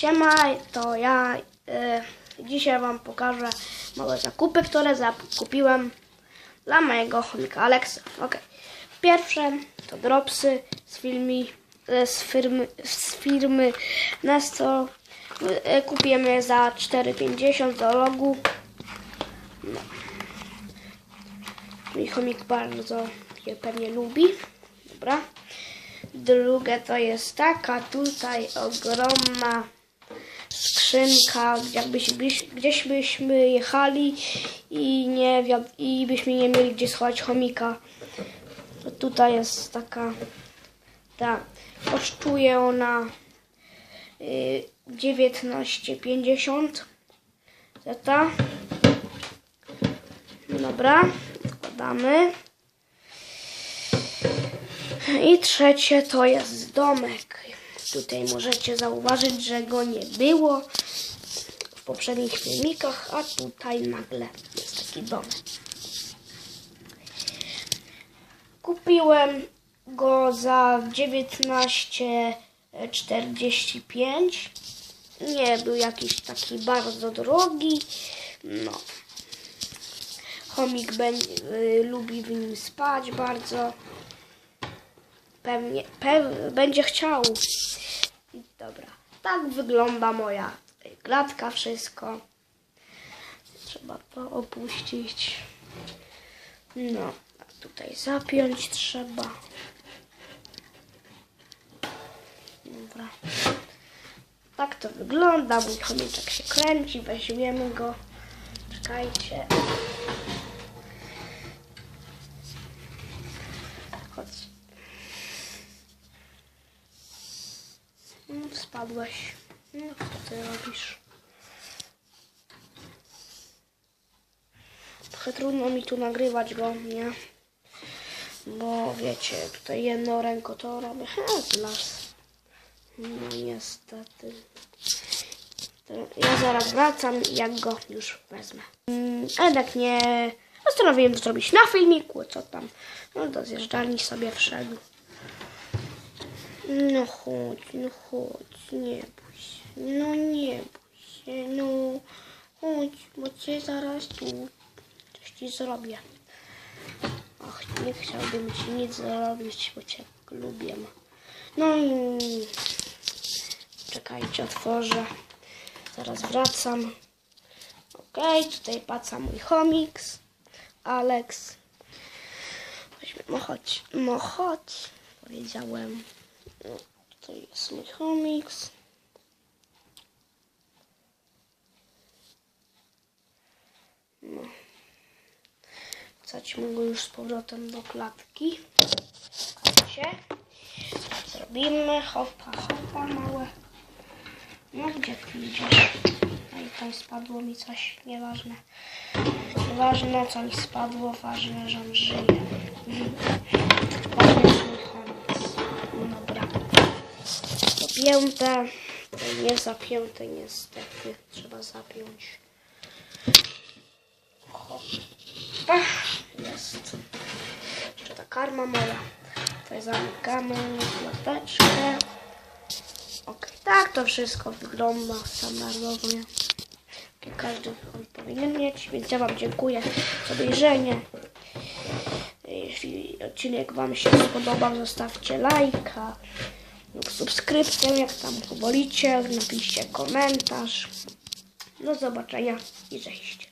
Siema, to ja e, dzisiaj Wam pokażę małe zakupy, które zakupiłem dla mojego chomika Alexa. Ok. Pierwsze to dropsy z, filmi, e, z, firmy, z firmy Nesto. E, kupiłem je za 4,50 do logu. No. Mój chomik bardzo je pewnie lubi. Dobra. Drugie to jest taka tutaj ogromna skrzynka, jakbyś, byś, gdzieś byśmy jechali i nie i byśmy nie mieli gdzie schować chomika. To tutaj jest taka, ta, kosztuje ona y, 19,50 zeta. Dobra, składamy. I trzecie to jest domek. Tutaj możecie zauważyć, że go nie było w poprzednich filmikach, a tutaj nagle jest taki domek. Kupiłem go za 19,45. Nie był jakiś taki bardzo drogi. No. Chomik y, lubi w nim spać bardzo. Pewnie, pew, będzie chciał. Dobra. Tak wygląda moja klatka, wszystko. Trzeba to opuścić. No, a tutaj zapiąć trzeba. Dobra. Tak to wygląda. Mój chomiczek się kręci. Weźmiemy go. Czekajcie. Chodź. No, spadłeś. No, co ty robisz? Trochę trudno mi tu nagrywać go, nie? Bo wiecie, tutaj jedno ręko to robię. Las. No niestety. Ja zaraz wracam i jak go już wezmę. Mm, tak nie postanowiłem zrobić na filmiku, co tam. No do zjeżdżalni sobie wszedł. No chodź, no chodź, nie bój się, no nie bój się, no chodź, bo cię zaraz tu coś ci zrobię. Ach, nie chciałbym ci nic zrobić, bo cię lubię. No i czekajcie, otworzę. Zaraz wracam. Okej, tutaj paca mój chomiks, Alex. Weźmy, no chodź, no chodź, powiedziałem. No, to jest mój komiks. No. Wsadźmy go już z powrotem do klatki. Słuchajcie. Zrobimy hopa, hopa małe. No gdzie ty idziesz? No i tutaj spadło mi coś, nieważne. Nieważne co mi spadło, ważne, że on żyje. Ważne jest mój komiks. No Dobra. Zapięte. Nie zapięte niestety. Trzeba zapiąć. Ach, Jest. Jeszcze ta karma moja. Tutaj zamykamy klateczkę. Ok, tak to wszystko wygląda standardowo. Każdy on powinien mieć, więc ja Wam dziękuję za obejrzenie. Jeśli odcinek Wam się spodobał, zostawcie lajka lub subskrypcję, jak tam wolicie. Napiszcie komentarz. Do zobaczenia i cześć.